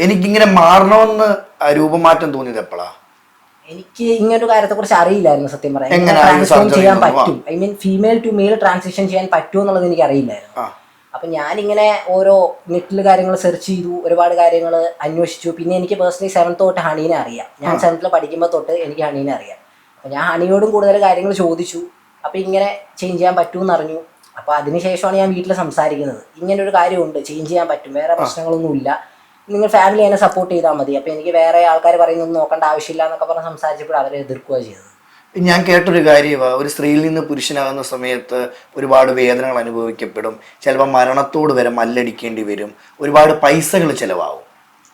എനിക്കിങ്ങനെ മാറണമെന്ന് രൂപമാറ്റം തോന്നിയത് എപ്പോഴാ എനിക്ക് ഇങ്ങനൊരു കാര്യത്തെ കുറിച്ച് അറിയില്ലായിരുന്നു സത്യം പറയാൻ. ട്രാൻസ്ഫോം surgery ചെയ്യാൻ ഒന്നും പറ്റും. I mean female to male transition ചെയ്യാൻ പറ്റുമോ എന്നുള്ളത് എനിക്ക് അറിയില്ലായിരുന്നു. ആ. അപ്പൊ ഞാനിങ്ങനെ ഓരോ നെറ്റിൽ കാര്യങ്ങൾ സെർച്ച് ചെയ്തു ഒരുപാട് കാര്യങ്ങൾ അന്വേഷിച്ചു. പിന്നെ എനിക്ക് പേഴ്സണലി സെവൻത്ത് തൊട്ട് ഹണീനെ അറിയാം. ഞാൻ സെവൻത്തിൽ പഠിക്കുമ്പോൾ തൊട്ട് എനിക്ക് ഹണീനെ അറിയാം. അപ്പൊ ഞാൻ ഹണിയോടും കൂടുതൽ കാര്യങ്ങൾ ചോദിച്ചു. അപ്പൊ ഇങ്ങനെ ചേഞ്ച് ചെയ്യാൻ പറ്റുമെന്ന് അറിഞ്ഞു. അപ്പൊ അതിനുശേഷമാണ് ഞാൻ വീട്ടിൽ സംസാരിക്കുന്നത്. ഇങ്ങനെ ഒരു കാര്യമുണ്ട്. ചേഞ്ച് ചെയ്യാൻ പറ്റും. വേറെ പ്രശ്നങ്ങളൊന്നുമില്ല. നിങ്ങൾ ഫാമിലി എന്നെ സപ്പോർട്ട് ചെയ്താൽ മതി. അപ്പോൾ എനിക്ക് വേറെ ആൾക്കാർ പറയുന്നൊന്നും നോക്കേണ്ട ആവശ്യമില്ല എന്നൊക്കെ പറഞ്ഞ് സംസാരിച്ചപ്പോൾ അവരെ എതിർക്കുക ചെയ്തത്. ഞാൻ കേട്ടൊരു കാര്യമാണ് ഒരു സ്ത്രീയിൽ നിന്ന് പുരുഷനാകുന്ന സമയത്ത് ഒരുപാട് വേദനകൾ അനുഭവിക്കപ്പെടും. ചിലപ്പോൾ മരണത്തോട് വരെ മല്ലടിക്കേണ്ടി വരും. ഒരുപാട് പൈസകൾ ചിലവാകും.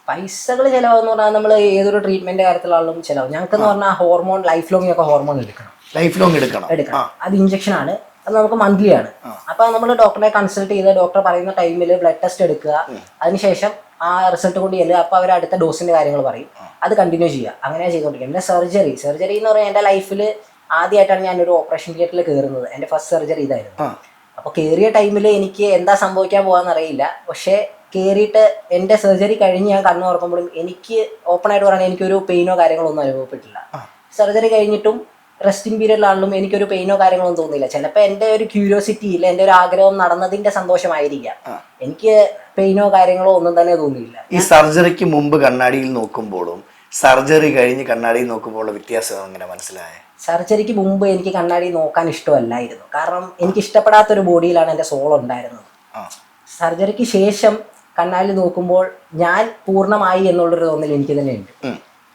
പൈസകൾ ചിലവെന്ന് പറഞ്ഞാൽ നമ്മൾ ഏതൊരു ട്രീറ്റ്മെന്റ് കാര്യത്തിലാണെങ്കിലും ചിലവ് ഞങ്ങൾക്ക് എന്ന് പറഞ്ഞാൽ ഹോർമോൺ ലൈഫ് ലോങ് ഒക്കെ ഹോർമോൺ എടുക്കണം. ലൈഫ് ലോങ് എടുക്കണം. എടുക്കണം അത് ഇഞ്ചക്ഷൻ ആണ്. അത് നമുക്ക് മന്ത്ലി ആണ്. അപ്പൊ നമ്മൾ ഡോക്ടറെ കൺസൾട്ട് ചെയ്ത് ഡോക്ടർ പറയുന്ന ടൈമിൽ ബ്ലഡ് ടെസ്റ്റ് എടുക്കുക. അതിനുശേഷം ആ റിസൾട്ട് കൊണ്ട് ചെല്ലുക അപ്പൊ അവർ അടുത്ത ഡോസിന്റെ കാര്യങ്ങൾ പറയും. അത് കണ്ടിന്യൂ ചെയ്യുക. അങ്ങനെയാണ് ചെയ്തുകൊണ്ടിരിക്കുന്നത് പിന്നെ സർജറി സർജറി എന്ന് പറയുന്നത് എന്റെ ലൈഫിൽ ആദ്യമായിട്ടാണ് ഞാൻ ഒരു ഓപ്പറേഷൻ തിയേറ്ററിൽ കയറുന്നത് എന്റെ ഫസ്റ്റ് സർജറി ഇതായിരുന്നു. അപ്പോൾ കയറിയ ടൈമിൽ എനിക്ക് എന്താ സംഭവിക്കാൻ പോകാന്ന് അറിയില്ല. പക്ഷേ കയറിയിട്ട് എന്റെ സർജറി കഴിഞ്ഞ് ഞാൻ കണ്ണു തുറക്കുമ്പോഴും എനിക്ക് ഓപ്പൺ ആയിട്ട് പറയാൻ എനിക്കൊരു പെയിനോ കാര്യങ്ങളോ ഒന്നും അനുഭവപ്പെട്ടില്ല. സർജറി കഴിഞ്ഞിട്ടും റെസ്റ്റിംഗ് പീരീഡിലാണെങ്കിലും എനിക്കൊരു പെയിനോ കാര്യങ്ങളോ തോന്നിയില്ല. ചിലപ്പോൾ എന്റെ ഒരു ക്യൂരിയോസിറ്റി ഇല്ല എന്റെ ഒരു ആഗ്രഹം നടന്നതിന്റെ സന്തോഷമായിരിക്കാം. എനിക്ക് പെയിനോ കാര്യങ്ങളോ ഒന്നും തന്നെ തോന്നിയില്ല. ഈ സർജറിക്ക് മുമ്പ് കണ്ണാടിയിൽ നോക്കുമ്പോഴും സർജറി കഴിഞ്ഞ് കണ്ണാടിയിൽ നോക്കുമ്പോഴുള്ള വ്യത്യാസം എങ്ങനെ മനസ്സിലായേ? സർജറിക്ക് മുമ്പ് എനിക്ക് കണ്ണാടി നോക്കാൻ ഇഷ്ടമല്ലായിരുന്നു. കാരണം എനിക്ക് ഇഷ്ടപ്പെടാത്തൊരു ബോഡിയിലാണ് എന്റെ സോൾ ഉണ്ടായിരുന്നത്. സർജറിക്ക് ശേഷം കണ്ണാടി നോക്കുമ്പോൾ ഞാൻ പൂർണമായി എന്നുള്ളൊരു തോന്നൽ എനിക്ക് തന്നെ ഉണ്ട്.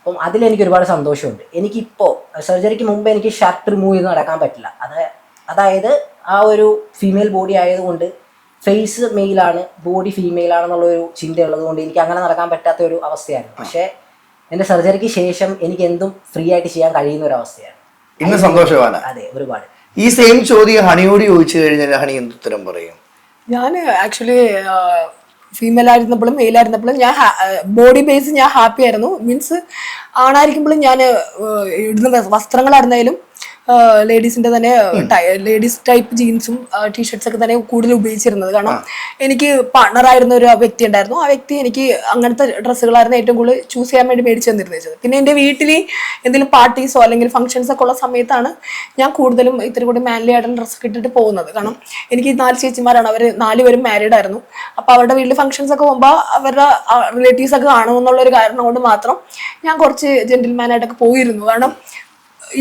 അപ്പം അതിലെനിക്ക് ഒരുപാട് സന്തോഷമുണ്ട്. എനിക്കിപ്പോൾ സർജറിക്ക് മുമ്പ് എനിക്ക് ഷർട്ട് റിമൂവ് ചെയ്ത് നടക്കാൻ പറ്റില്ല. അത് അതായത് ആ ഒരു ഫീമെയിൽ ബോഡി ആയതുകൊണ്ട് ഫേസ് മെയിലാണ് ബോഡി ഫീമെയിൽ ആണെന്നുള്ള ഒരു ചിന്തയുള്ളത് കൊണ്ട് എനിക്ക് അങ്ങനെ നടക്കാൻ പറ്റാത്ത ഒരു അവസ്ഥയായിരുന്നു. പക്ഷേ എന്റെ സർജറിക്ക് ശേഷം എനിക്ക് എന്തും ഫ്രീ ആയിട്ട് ചെയ്യാൻ കഴിയുന്ന ഒരു അവസ്ഥയാണ്. ഇന്ന് സന്തോഷമാണ് അതെ ഒരുപാട്. ഈ സെയിം ചോദ്യം ഹണിയോട് ചോദിച്ചു കഴിഞ്ഞാൽ ഹണി എന്ത് ഉത്തരം പറയും? ഞാൻ ആക്ച്വലി ഫീമെയിൽ ആയിരുന്നപ്പോഴും മെയിൽ ആയിരുന്നപ്പോഴും ഞാൻ ബോഡി ബേസ് ഞാൻ ഹാപ്പി ആയിരുന്നു. മീൻസ് ആണായിരിക്കുമ്പോഴും ഞാൻ ഇടുന്ന വസ്ത്രങ്ങളായിരുന്നാലും ലേഡീസിന്റെ തന്നെ ലേഡീസ് ടൈപ്പ് ജീൻസും ടീഷർട്സ് ഒക്കെ തന്നെ കൂടുതൽ ഉപയോഗിച്ചിരുന്നത്. കാരണം എനിക്ക് പാർട്ണറായിരുന്ന ഒരു വ്യക്തി ഉണ്ടായിരുന്നു. ആ വ്യക്തി എനിക്ക് അങ്ങനത്തെ ഡ്രസ്സുകളായിരുന്നു ഏറ്റവും കൂടുതൽ ചൂസ് ചെയ്യാൻ വേണ്ടി മേടിച്ചു തന്നിരുന്നത്. പിന്നെ എന്റെ വീട്ടിൽ എന്തെങ്കിലും പാർട്ടീസോ അല്ലെങ്കിൽ ഫംഗ്ഷൻസ് ഒക്കെ ഉള്ള സമയത്താണ് ഞാൻ കൂടുതലും ഇത്തിരി കൂടി മാൻലി ആയിട്ടുള്ള ഡ്രസ്സ് ഇട്ടിട്ട് പോകുന്നത്. കാരണം എനിക്ക് നാല് ചേച്ചിമാരാണ്. അവർ നാലുപേരും മാരീഡ് ആയിരുന്നു. അപ്പോൾ അവരുടെ വീട്ടിൽ ഫംഗ്ഷൻസ് ഒക്കെ പോകുമ്പോൾ അവരുടെ റിലേറ്റീവ്സ് ഒക്കെ കാണുമെന്നുള്ള ഒരു കാരണം കൊണ്ട് മാത്രം ഞാൻ കുറച്ച് ജെന്റിൽമാനായിട്ടൊക്കെ പോയിരുന്നു. കാരണം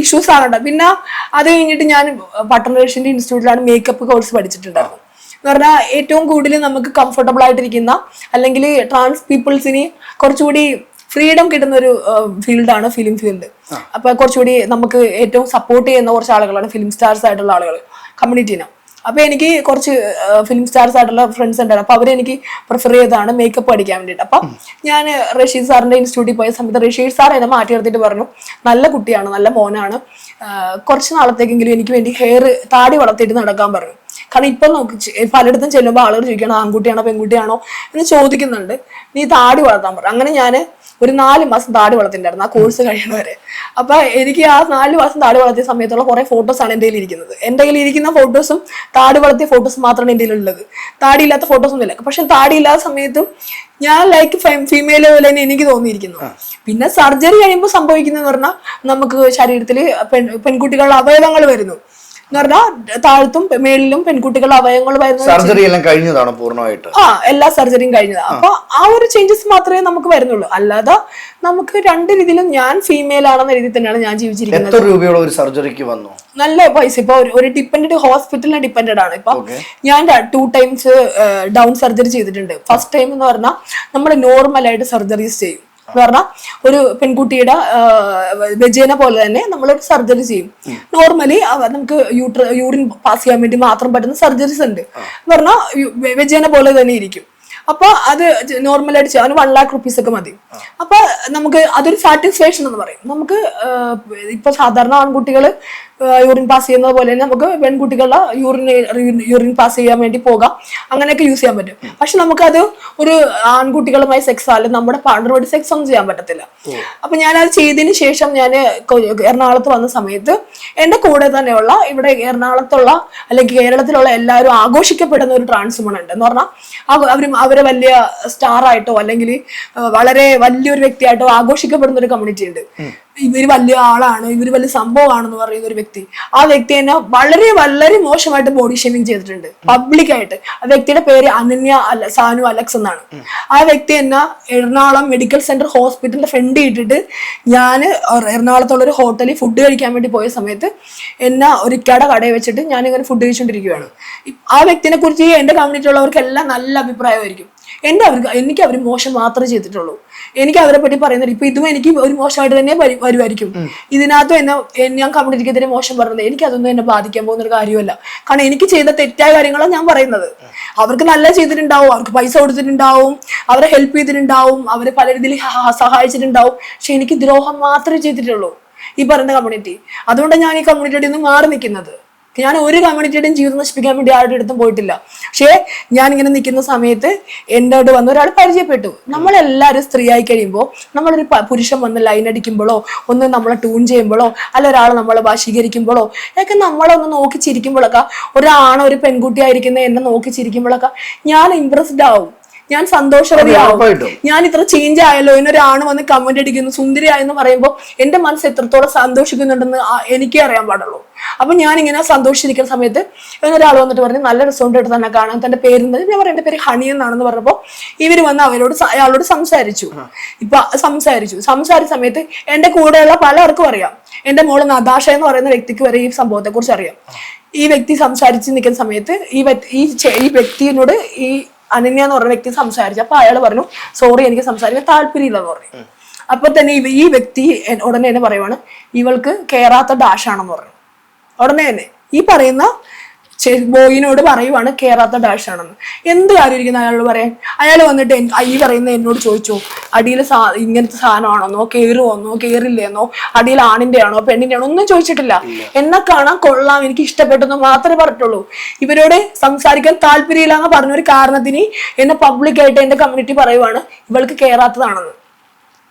ഇഷ്യൂസ് ആകണ്ട പിന്നെ അത് കഴിഞ്ഞിട്ട് ഞാൻ പട്ടണ റേഷ്യന്റെ ഇൻസ്റ്റിറ്റ്യൂട്ടിലാണ് മേക്കപ്പ് കോഴ്സ് പഠിച്ചിട്ടുണ്ടായിരുന്നു. എന്ന് പറഞ്ഞാൽ ഏറ്റവും കൂടുതൽ നമുക്ക് കംഫർട്ടബിൾ ആയിട്ടിരിക്കുന്ന അല്ലെങ്കിൽ ട്രാൻസ് പീപ്പിൾസിന് കുറച്ചുകൂടി ഫ്രീഡം കിട്ടുന്ന ഒരു ഫീൽഡാണ് ഫിലിം ഫീൽഡ് അപ്പൊ കുറച്ചുകൂടി നമുക്ക് ഏറ്റവും സപ്പോർട്ട് ചെയ്യുന്ന കുറച്ച് ആളുകളാണ് ഫിലിം സ്റ്റാർസ് ആയിട്ടുള്ള ആളുകൾ കമ്മ്യൂണിറ്റീനെ അപ്പൊ എനിക്ക് കുറച്ച് ഫിലിം സ്റ്റാർസ് ആയിട്ടുള്ള ഫ്രണ്ട്സ് ഉണ്ടായിരുന്നു. അപ്പൊ അവരെനിക്ക് പ്രിഫർ ചെയ്തതാണ് മേക്കപ്പ് പഠിക്കാൻ വേണ്ടിയിട്ട്. അപ്പൊ ഞാൻ റഷീദ് സാറിന്റെ ഇൻസ്റ്റിറ്റ്യൂട്ടിൽ പോയ സമയത്ത് റഷീദ് സാർ എന്നെ മാറ്റി നിർത്തിയിട്ട് പറഞ്ഞു നല്ല കുട്ടിയാണ് നല്ല മോനാണ്. കുറച്ച് നാളത്തേക്കെങ്കിലും എനിക്ക് വേണ്ടി ഹെയർ താടി വളർത്തിയിട്ട് നടക്കാൻ പറഞ്ഞു കാരണം ഇപ്പം നോക്കി പലയിടത്തും ചെല്ലുമ്പോൾ ആളുകൾ ചോദിക്കണം ആൺകുട്ടിയാണോ പെൺകുട്ടിയാണോ? എന്ന് ചോദിക്കുന്നുണ്ട്. നീ താടി വളർത്താൻ പറഞ്ഞു അങ്ങനെ ഞാൻ ഒരു നാല് മാസം താടി വളർത്തിണ്ടായിരുന്നു ആ കോഴ്സ് കഴിയണവരെ അപ്പൊ എനിക്ക് ആ നാല് മാസം താടി വളർത്തിയ സമയത്തുള്ള കുറെ ഫോട്ടോസ് ആണ് എന്റെ കയ്യിൽ ഇരിക്കുന്നത് എന്റെ കയ്യിൽ ഇരിക്കുന്ന ഫോട്ടോസും താടി വളർത്തിയ ഫോട്ടോസ് മാത്രമാണ് എന്റെ ഉള്ളത് താടി ഇല്ലാത്ത ഫോട്ടോസ് ഒന്നും ഇല്ല പക്ഷെ താടി ഇല്ലാത്ത സമയത്തും ഞാൻ ലൈക്ക് ഫീമെയിൽ പോലെ തന്നെ എനിക്ക് തോന്നിയിരിക്കുന്നു. പിന്നെ സർജറി കഴിയുമ്പോൾ സംഭവിക്കുന്നതെന്ന് പറഞ്ഞാൽ നമുക്ക് ശരീരത്തിൽ പെൺ പെൺകുട്ടികളുടെ അവയവങ്ങൾ വരുന്നു. എന്ന് പറഞ്ഞാൽ താഴത്തും മേളിലും പെൺകുട്ടികളും അവയവങ്ങൾ വരുന്നു സർജറി എല്ലാം കഴിഞ്ഞതാണ് പൂർണമായിട്ട്? ആ എല്ലാ സർജറിയും കഴിഞ്ഞതാണ് അപ്പൊ ആ ഒരു ചേഞ്ചസ് മാത്രമേ നമുക്ക് വരുന്നുള്ളൂ. അല്ലാതെ നമുക്ക് രണ്ട് രീതിയിലും ഞാൻ ഫീമെയിൽ ആണെന്ന രീതിയിൽ തന്നെയാണ് ഞാൻ ജീവിച്ചിരിക്കുന്നത്. എത്ര രൂപയുള്ള ഒരു സർജറിക്ക് വന്നു? നല്ല പൈസ. ഇപ്പൊ ഒരു- ഡിപ്പെൻഡ് ഹോസ്പിറ്റലിനെ ഡിപ്പെൻഡ് ആണ്. ഇപ്പൊ ഞാൻ ടു ടൈംസ് ഡൗൺ സർജറി ചെയ്തിട്ടുണ്ട്. ഫസ്റ്റ് ടൈം എന്ന് പറഞ്ഞാൽ നമ്മൾ നോർമൽ ആയിട്ട് സർജറീസ് ചെയ്യും. എന്ന് പറഞ്ഞാൽ ഒരു പെൺകുട്ടിയുടെ വെജേന പോലെ തന്നെ നമ്മളൊരു സർജറി ചെയ്യും. നോർമലി നമുക്ക് യൂട്ര യൂറിൻ പാസ് ചെയ്യാൻ വേണ്ടി മാത്രം പറ്റുന്ന സർജറീസ് ഉണ്ട്. എന്ന് പറഞ്ഞാൽ വെജേന പോലെ തന്നെ ഇരിക്കും. അപ്പൊ അത് നോർമലായിട്ട് ചെയ്യാം. അതിന് വൺ ലാക്ക് റുപ്പീസ് ഒക്കെ മതി. അപ്പൊ നമുക്ക് അതൊരു സാറ്റിസ്ഫാക്ഷൻ എന്ന് പറയും. നമുക്ക് ഇപ്പൊ സാധാരണ ആൺകുട്ടികൾ യൂറിൻ പാസ് ചെയ്യുന്നത് പോലെ തന്നെ നമുക്ക് പെൺകുട്ടികളുടെ യൂറിൻ യൂറിൻ പാസ് ചെയ്യാൻ വേണ്ടി പോകാം. അങ്ങനെയൊക്കെ യൂസ് ചെയ്യാൻ പറ്റും. പക്ഷെ നമുക്കത് ഒരു ആൺകുട്ടികളുമായി സെക്സ് അല്ലെങ്കിൽ നമ്മുടെ പാർട്ണറുമായിട്ട് സെക്സ് ഒന്നും ചെയ്യാൻ പറ്റത്തില്ല. അപ്പൊ ഞാൻ അത് ചെയ്തതിന് ശേഷം ഞാൻ എറണാകുളത്ത് വന്ന സമയത്ത് എന്റെ കൂടെ തന്നെയുള്ള ഇവിടെ എറണാകുളത്തുള്ള അല്ലെങ്കിൽ കേരളത്തിലുള്ള എല്ലാവരും ആഘോഷിക്കപ്പെടുന്ന ഒരു ട്രാൻസ്മൺ ഉണ്ട് എന്ന് പറഞ്ഞാൽ അവർ അവരെ വലിയ സ്റ്റാർ ആയിട്ടോ അല്ലെങ്കിൽ വളരെ വലിയൊരു വ്യക്തിയായിട്ടോ ആഘോഷിക്കപ്പെടുന്ന ഒരു കമ്മ്യൂണിറ്റി ഉണ്ട്. ഇവർ വലിയ ആളാണ് ഇവർ വലിയ സംഭവമാണെന്ന് പറയുന്ന ഒരു വ്യക്തി. ആ വ്യക്തി തന്നെ വളരെ വളരെ മോശമായിട്ട് ബോഡി ഷേമിങ് ചെയ്തിട്ടുണ്ട് പബ്ലിക്കായിട്ട് ആ വ്യക്തിയുടെ പേര് അനന്യ അല്ല സാനു അലക്സ് എന്നാണ്. ആ വ്യക്തി തന്നെ എറണാകുളം മെഡിക്കൽ സെന്റർ ഹോസ്പിറ്റലിന്റെ ഫ്രണ്ട് ഇട്ടിട്ട് ഞാൻ എറണാകുളത്തുള്ള ഒരു ഹോട്ടലിൽ ഫുഡ് കഴിക്കാൻ വേണ്ടി പോയ സമയത്ത് എന്നെ ഒരു കട കടയിൽ വെച്ചിട്ട് ഞാൻ ഇങ്ങനെ ഫുഡ് കഴിച്ചുകൊണ്ടിരിക്കുകയാണ് ആ വ്യക്തിനെ കുറിച്ച് എന്റെ കമ്മ്യൂണിറ്റിയിലുള്ളവർക്കെല്ലാം നല്ല അഭിപ്രായമായിരിക്കും. എന്റെ അവർക്ക് എനിക്ക് അവർ മോശം മാത്രമേ ചെയ്തിട്ടുള്ളൂ. എനിക്ക് അവരെ പറ്റി പറയുന്നത് ഇപ്പൊ ഇതും എനിക്ക് ഒരു മോശമായിട്ട് തന്നെ വരു- വരുമായിരിക്കും. ഇതിനകത്തും എന്നെ ഞാൻ കമ്മ്യൂണിറ്റിക്കെതിരെ മോശം പറഞ്ഞത്. എനിക്ക് അതൊന്നും എന്നെ ബാധിക്കാൻ പോകുന്ന ഒരു കാര്യമല്ല. കാരണം എനിക്ക് ചെയ്ത തെറ്റായ കാര്യങ്ങളാണ് ഞാൻ പറയുന്നത്. അവർക്ക് നല്ല ചെയ്തിട്ടുണ്ടാവും. അവർക്ക് പൈസ കൊടുത്തിട്ടുണ്ടാവും. അവരെ ഹെൽപ്പ് ചെയ്തിട്ടുണ്ടാവും. അവരെ പല രീതിയിൽ സഹായിച്ചിട്ടുണ്ടാവും. പക്ഷെ എനിക്ക് ദ്രോഹം മാത്രമേ ചെയ്തിട്ടുള്ളൂ ഈ പറയുന്ന കമ്മ്യൂണിറ്റി അതുകൊണ്ടാണ് ഞാൻ ഈ കമ്മ്യൂണിറ്റിയുടെ നിന്ന് മാറി നിൽക്കുന്നത്. ഞാൻ ഒരു കമ്മ്യൂണിറ്റിയുടെയും ജീവിതം നശിപ്പിക്കാൻ വേണ്ടി ആരുടെ അടുത്തും പോയിട്ടില്ല. പക്ഷേ ഞാൻ ഇങ്ങനെ നിൽക്കുന്ന സമയത്ത് എന്റെ അടുത്ത് വന്ന ഒരാൾ പരിചയപ്പെട്ടു. നമ്മളെല്ലാവരും സ്ത്രീ ആയി കഴിയുമ്പോൾ നമ്മളൊരു പുരുഷൻ വന്ന് ലൈൻ അടിക്കുമ്പോഴോ ഒന്ന് നമ്മളെ ട്യൂൺ ചെയ്യുമ്പോഴോ അല്ല ഒരാൾ നമ്മളെ വശീകരിക്കുമ്പോഴോ ഒക്കെ നമ്മളെ ഒന്ന് നോക്കി ചിരിക്കുമ്പോഴൊക്കെ ഒരാണ് ഒരു പെൺകുട്ടി ആയിരിക്കുന്ന എന്നെ നോക്കി ചിരിക്കുമ്പോഴൊക്കെ ഞാൻ ഇമ്പ്രസ്ഡ് ആവും. ഞാൻ സന്തോഷവതിയാവും. ഞാൻ ഇത്ര ചേഞ്ച് ആയല്ലോ എന്നൊരാണ് വന്ന് കമന്റ് അടിക്കുന്നു സുന്ദരിയായെന്ന് പറയുമ്പോൾ എന്റെ മനസ്സ് എത്രത്തോളം സന്തോഷിക്കുന്നുണ്ടെന്ന് എനിക്കേ അറിയാൻ പാടുള്ളൂ. അപ്പൊ ഞാൻ ഇങ്ങനെ സന്തോഷിച്ചിരിക്കുന്ന സമയത്ത് ഒരാൾ വന്നിട്ട് പറഞ്ഞു നല്ല റിസോർട്ട് എടുത്ത് തന്നെ കാണാൻ തന്റെ പേര് എന്ത്?" ഞാൻ പറയാം എന്റെ പേര് ഹണി എന്നാണെന്ന് പറഞ്ഞപ്പോൾ ഇവർ വന്ന് അവരോട് അയാളോട് സംസാരിച്ചു. ഇപ്പൊ സംസാരിച്ചു. സംസാരിച്ച സമയത്ത് എന്റെ കൂടെയുള്ള പലർക്കും അറിയാം. എന്റെ മോൾ നദാഷ എന്ന് പറയുന്ന വ്യക്തിക്ക് വരെ ഈ സംഭവത്തെ കുറിച്ച് അറിയാം. ഈ വ്യക്തി സംസാരിച്ച് നിൽക്കുന്ന സമയത്ത് ഈ വ്യക്തി ഈ വ്യക്തിനോട് ഈ വ്യക്തിയോട് ഈ അനന്യ എന്ന് പറഞ്ഞ വ്യക്തി സംസാരിച്ചു. അപ്പൊ അയാൾ പറഞ്ഞു സോറി എനിക്ക് സംസാരിക്കാൻ താല്പര്യമില്ലെന്ന് പറഞ്ഞു. അപ്പൊ തന്നെ ഈ വ്യക്തി ഉടനെ തന്നെ പറയുവാണ് ഇവൾക്ക് കേറാത്ത ഡാഷാണെന്ന് പറഞ്ഞു. ഉടനെ തന്നെ ഈ പറയുന്ന ബോയിനോട് പറയുവാണ് കേറാത്ത ഡാഷ് ആണെന്ന്. എന്ത് കാര്യം ഇരിക്കുന്ന അയാളോട് പറയാൻ? അയാൾ വന്നിട്ട് ഈ പറയുന്ന എന്നോട് ചോദിച്ചു അടിയിൽ സാ ഇങ്ങനത്തെ സാധനമാണെന്നോ? കേറുവോന്നോ? കയറില്ലേന്നോ അടിയിൽ ആണിന്റെ ആണോ പെണ്ണിന്റെ ആണോ ഒന്നും ചോദിച്ചിട്ടില്ല. എന്നെ കാണാൻ കൊള്ളാം എനിക്ക് ഇഷ്ടപ്പെട്ടെന്ന് മാത്രമേ പറഞ്ഞിട്ടുള്ളൂ. ഇവരോട് സംസാരിക്കാൻ താല്പര്യമില്ല എന്ന് പറഞ്ഞ ഒരു കാരണത്തിന് എന്നെ പബ്ലിക്കായിട്ട് എന്റെ കമ്മ്യൂണിറ്റി പറയുവാണ് ഇവൾക്ക് കേറാത്തതാണെന്ന്.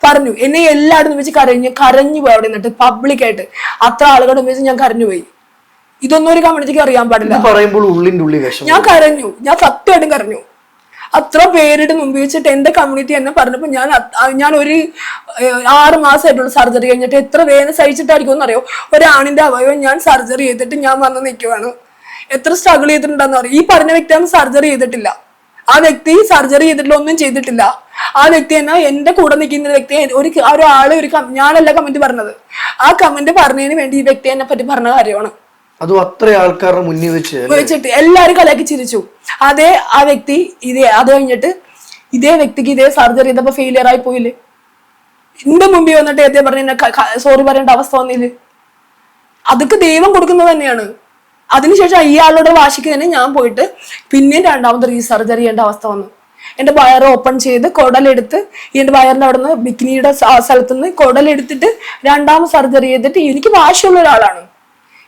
പറഞ്ഞു. എന്നെ എല്ലായിടത്തും വെച്ച് കരഞ്ഞു കരഞ്ഞു പോയി അവിടെ നിന്നിട്ട് പബ്ലിക്കായിട്ട് അത്ര ആളുകളുടെ വെച്ച് ഞാൻ കരഞ്ഞു പോയി ഇതൊന്നും ഒരു കമ്മ്യൂണിറ്റിക്ക് അറിയാൻ പാടില്ല. പറയുമ്പോൾ ഉള്ളിന്റെ ഉള്ളി വിഷം ഞാൻ കരഞ്ഞു. ഞാൻ സത്യമായിട്ടും കരഞ്ഞു. അത്ര പേരുടെ മുമ്പ് വെച്ചിട്ട് എന്റെ കമ്മ്യൂണിറ്റി എന്നെ പറഞ്ഞപ്പോ ഞാൻ ഞാൻ ഒരു ആറ് മാസമായിട്ടുള്ള സർജറി കഴിഞ്ഞിട്ട് എത്ര വേദന സഹിച്ചിട്ടായിരിക്കും എന്നറിയോ? ഒരാണിന്റെ അവയവം ഞാൻ സർജറി ചെയ്തിട്ട് ഞാൻ വന്ന് നിൽക്കുവാണ്. എത്ര സ്ട്രഗിൾ ചെയ്തിട്ടുണ്ടെന്ന് അറിയോ? ഈ പറഞ്ഞ വ്യക്തി അന്ന് സർജറി ചെയ്തിട്ടില്ല. ആ വ്യക്തി സർജറി ചെയ്തിട്ടില്ല ഒന്നും ചെയ്തിട്ടില്ല. ആ വ്യക്തി തന്നെ എന്റെ കൂടെ നിൽക്കുന്ന വ്യക്തി ഒരു ഒരാൾ ഒരു ഞാനല്ല കമന്റ് പറഞ്ഞത്. ആ കമന്റ് പറഞ്ഞതിന് വേണ്ടി ഈ വ്യക്തി എന്നെ പറ്റി പറഞ്ഞ കാര്യമാണ്. അതും അത്ര ആൾക്കാരുടെ മുന്നിൽ വെച്ച് വെച്ചിട്ട് എല്ലാരും കളിയാക്കി ചിരിച്ചു. അതേ ആ വ്യക്തി ഇതേ അത് കഴിഞ്ഞിട്ട് ഇതേ വ്യക്തിക്ക് ഇതേ സർജറി ചെയ്തപ്പോ ഫെയിലിയർ ആയി പോയില്ലേ? എന്റെ മുമ്പിൽ വന്നിട്ട് ഏതേ പറഞ്ഞ സോറി പറയേണ്ട അവസ്ഥ വന്നില്ല? അതൊക്കെ ദൈവം കൊടുക്കുന്നത് തന്നെയാണ്. അതിനുശേഷം ഇയാളുടെ വാശിക്ക് തന്നെ ഞാൻ പോയിട്ട് പിന്നെയും രണ്ടാമത് റീ സർജറി ചെയ്യേണ്ട അവസ്ഥ വന്നു. എന്റെ വയർ ഓപ്പൺ ചെയ്ത് കുടലെടുത്ത് എന്റെ വയറിന്റെ അവിടെ നിന്ന് ബിക്കിനിയുടെ സ്ഥലത്ത് നിന്ന് കുടലെടുത്തിട്ട് രണ്ടാമത് സർജറി ചെയ്തിട്ട് എനിക്ക് വാശിയുള്ള ഒരാളാണ്.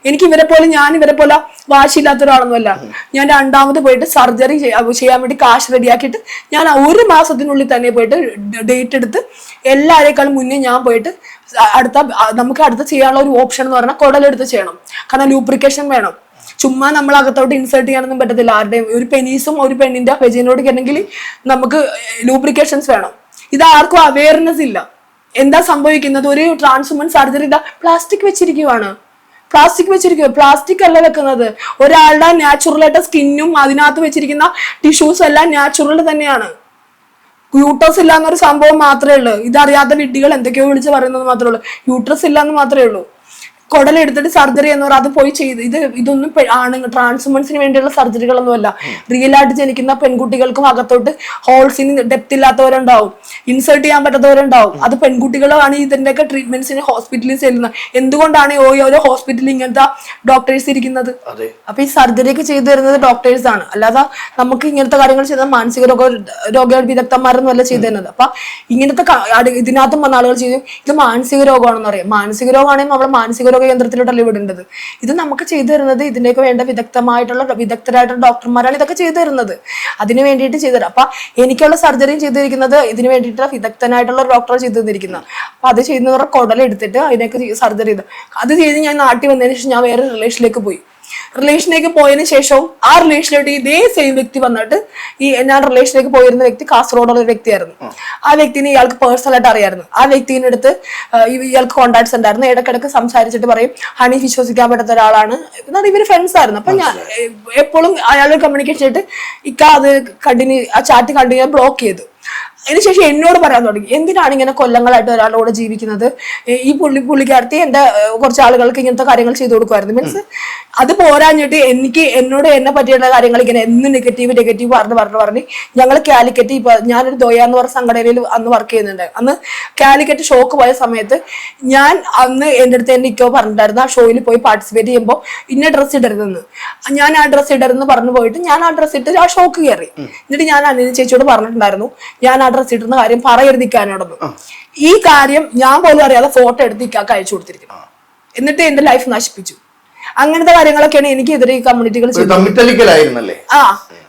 എനിക്ക് ഇവരെ പോലെ ഞാൻ ഇവരെ പോലെ വാശിയില്ലാത്ത ഒരാളൊന്നുമല്ല ഞാൻ രണ്ടാമത് പോയിട്ട് സർജറി ചെയ്യാൻ വേണ്ടി കാശ് റെഡിയാക്കിയിട്ട് ഞാൻ ഒരു മാസത്തിനുള്ളിൽ തന്നെ പോയിട്ട് ഡേറ്റ് എടുത്ത് എല്ലാവരെക്കാളും മുന്നേ ഞാൻ പോയിട്ട് അടുത്ത നമുക്ക് അടുത്ത ചെയ്യാനുള്ള ഒരു ഓപ്ഷൻ എന്ന് പറഞ്ഞാൽ കുടലെടുത്ത് ചെയ്യണം. കാരണം ലൂബ്രിക്കേഷൻ വേണം. ചുമ്മാ നമ്മൾ അകത്തോട്ട് ഇൻസേർട്ട് ചെയ്യാനൊന്നും പറ്റത്തില്ല. ആരുടെയും ഒരു പെനീസും ഒരു പെണ്ണിന്റെ വെജിനോട് കിട്ടണമെങ്കിൽ നമുക്ക് ലൂബ്രിക്കേഷൻസ് വേണം. ഇത് ആർക്കും അവയർനെസ് ഇല്ല. എന്താ സംഭവിക്കുന്നത്? ഒരു ട്രാൻസ്വുമൻ സർജറി ഇതാ പ്ലാസ്റ്റിക് വെച്ചിരിക്കുവാണ്. പ്ലാസ്റ്റിക് വെച്ചിരിക്കുക പ്ലാസ്റ്റിക് അല്ല വെക്കുന്നത്. ഒരാളുടെ നാച്ചുറൽ ആയിട്ട് സ്കിന്നും അതിനകത്ത് വെച്ചിരിക്കുന്ന ടിഷ്യൂസ് എല്ലാം നാച്ചുറൽ തന്നെയാണ്. യൂട്രസ് ഇല്ല എന്നൊരു സംഭവം മാത്രമേ ഉള്ളൂ. ഇതറിയാത്ത വിഡ്ഢികൾ എന്തൊക്കെയോ വിളിച്ച് പറയുന്നത് മാത്രമേ ഉള്ളൂ. യൂട്രസ് ഇല്ല എന്ന് മാത്രമേ ഉള്ളൂ. കുടലെടുത്തിട്ട് സർജറി എന്ന് പറഞ്ഞാൽ അത് പോയി ചെയ്ത് ഇത് ഇതൊന്നും ആണ് ട്രാൻസ്വുമൻസിന് വേണ്ടിയുള്ള സർജറികളൊന്നുമല്ല റിയൽ ആയിട്ട് ജനിക്കുന്ന പെൺകുട്ടികൾക്കും അകത്തോട്ട് ഹോൾസിന് ഡെപ്ത് ഇല്ലാത്തവരുണ്ടാവും. ഇൻസേർട്ട് ചെയ്യാൻ പറ്റാത്തവരുണ്ടാവും. അത് പെൺകുട്ടികളാണ് ഇതിന്റെയൊക്കെ ട്രീറ്റ്മെന്റ്സിന് ഹോസ്പിറ്റലിൽ ചെല്ലുന്നത്. എന്തുകൊണ്ടാണ് ഓരോ ഹോസ്പിറ്റലിൽ ഇങ്ങനത്തെ ഡോക്ടേഴ്സ് ഇരിക്കുന്നത്? അപ്പൊ ഈ സർജറി ഒക്കെ ചെയ്തു തരുന്നത് ഡോക്ടേഴ്സ് ആണ്. അല്ലാതെ നമുക്ക് ഇങ്ങനത്തെ കാര്യങ്ങൾ ചെയ്ത മാനസിക രോഗ രോഗ വിദഗ്ധന്മാരൊന്നും അല്ല ചെയ്തു തരുന്നത്. അപ്പൊ ഇങ്ങനത്തെ ഇതിനകത്തും വന്ന ആളുകൾ ചെയ്തു ഇത് മാനസിക രോഗമാണെന്ന് അറിയാം മാനസിക രോഗമാണെങ്കിൽ നമ്മൾ മാനസിക രോഗ കേന്ദ്രത്തിലോട്ടല്ലേ വിടേണ്ടത്? ഇത് നമുക്ക് ചെയ്തു തരുന്നത് ഇതിന്റെയൊക്കെ വേണ്ട വിദഗ്ധമായിട്ടുള്ള വിദഗ്ധരായിട്ടുള്ള ഡോക്ടർമാരാണ് ഇതൊക്കെ ചെയ്തു തരുന്നത്. അതിന് വേണ്ടിയിട്ട് ചെയ്തു തരാം. അപ്പൊ എനിക്കുള്ള സർജറിയും ചെയ്തിരിക്കുന്നത് ഇതിന് വേണ്ടിയിട്ട് വിദഗ്ധനായിട്ടുള്ള ഒരു ഡോക്ടർ ചെയ്തു തന്നിരിക്കുന്നത് അപ്പൊ അത് ചെയ്യുന്നവരുടെ കുടലെടുത്തിട്ട് അതിനൊക്കെ സർജറി ചെയ്തു. അത് ചെയ്ത് ഞാൻ നാട്ടിൽ വന്നതിന് ശേഷം ഞാൻ വേറെ റിലേഷനിലേക്ക് പോയി. റിലേഷനിലേക്ക് പോയതിന് ശേഷവും ആ റിലേഷനിലോട്ട് ഇതേ സെയിം വ്യക്തി വന്നിട്ട് ഈ ഞാൻ റിലേഷനിലേക്ക് പോയിരുന്ന വ്യക്തി കാസർഗോഡുള്ള ഒരു വ്യക്തിയായിരുന്നു. ആ. വ്യക്തിനെ ഇയാൾക്ക് പേഴ്സണലായിട്ട് അറിയായിരുന്നു. ആ വ്യക്തിന്റെ അടുത്ത് ഇയാൾക്ക് കോൺടാക്ട്സ് ഉണ്ടായിരുന്നു. ഇടക്കിടക്ക് സംസാരിച്ചിട്ട് പറയും ഹണി വിശ്വസിക്കാൻ പറ്റാത്ത ഒരാളാണ്. എന്നാൽ ഇവർ ഫ്രണ്ട്സ് ആയിരുന്നു. അപ്പൊ ഞാൻ എപ്പോഴും അയാളുടെ കമ്മ്യൂണിക്കേഷൻ ചെയ്തിട്ട് ഇക്ക അത് കണ്ടിന്യൂ ആ ചാറ്റ് കണ്ടിന്യൂ ബ്ലോക്ക് ചെയ്തു. അതിനുശേഷം എന്നോട് പറയാൻ തുടങ്ങി. എന്തിനാണ് ഇങ്ങനെ കൊല്ലങ്ങളായിട്ട് ഒരാളുടെ ജീവിക്കുന്നത്? ഈ പുള്ളി പുള്ളിക്കാരത്തി എന്റെ കുറച്ച് ആളുകൾക്ക് ഇങ്ങനത്തെ കാര്യങ്ങൾ ചെയ്തു കൊടുക്കുമായിരുന്നു. മീൻസ് അത് പോരാഞ്ഞിട്ട് എനിക്ക് എന്നോട് എന്നെ പറ്റിയുള്ള കാര്യങ്ങൾ ഇങ്ങനെ എന്നും നെഗറ്റീവ് നെഗറ്റീവ് പറഞ്ഞ് പറഞ്ഞ് പറഞ്ഞ് ഞങ്ങൾ കാലിക്കറ്റ് ഇപ്പൊ ഞാനൊരു ദോയ എന്ന് പറഞ്ഞ സംഘടനയിൽ അന്ന് വർക്ക് ചെയ്യുന്നുണ്ട്. അന്ന് കാലിക്കറ്റ് ഷോക്ക് പോയ സമയത്ത് ഞാൻ അന്ന് എന്റെ അടുത്ത് എന്റെ ഇക്കോ പറഞ്ഞിട്ടായിരുന്നു ആ ഷോയിൽ പോയി പാർട്ടിസിപ്പേറ്റ് ചെയ്യുമ്പോൾ ഇന്ന ഡ്രസ് ഇടരുതെന്ന്. ഞാൻ ആ ഡ്രസ് ഇടരുതെന്ന് പറഞ്ഞു പോയിട്ട് ഞാൻ ആ ഡ്രസ് ഇട്ട് ആ ഷോക്ക് കയറി എന്നിട്ട് ഞാൻ അനിൽ ചേച്ചിയോട് പറഞ്ഞിട്ടുണ്ടായിരുന്നു ഞാൻ ആ ഡ്രസ്സ് ഇടുന്ന കാര്യം പറയരുതിക്കാനോടൊന്നും ഈ കാര്യം ഞാൻ പോലും അറിയാതെ ഫോട്ടോ എടുത്ത് ഇക്കാക്ക് അയച്ചു കൊടുത്തിരിക്കുന്നു. എന്നിട്ട് എന്റെ ലൈഫ് നശിപ്പിച്ചു. അങ്ങനത്തെ കാര്യങ്ങളൊക്കെയാണ് എനിക്കെതിരെ ഈ കമ്മ്യൂണിറ്റികൾ ആ.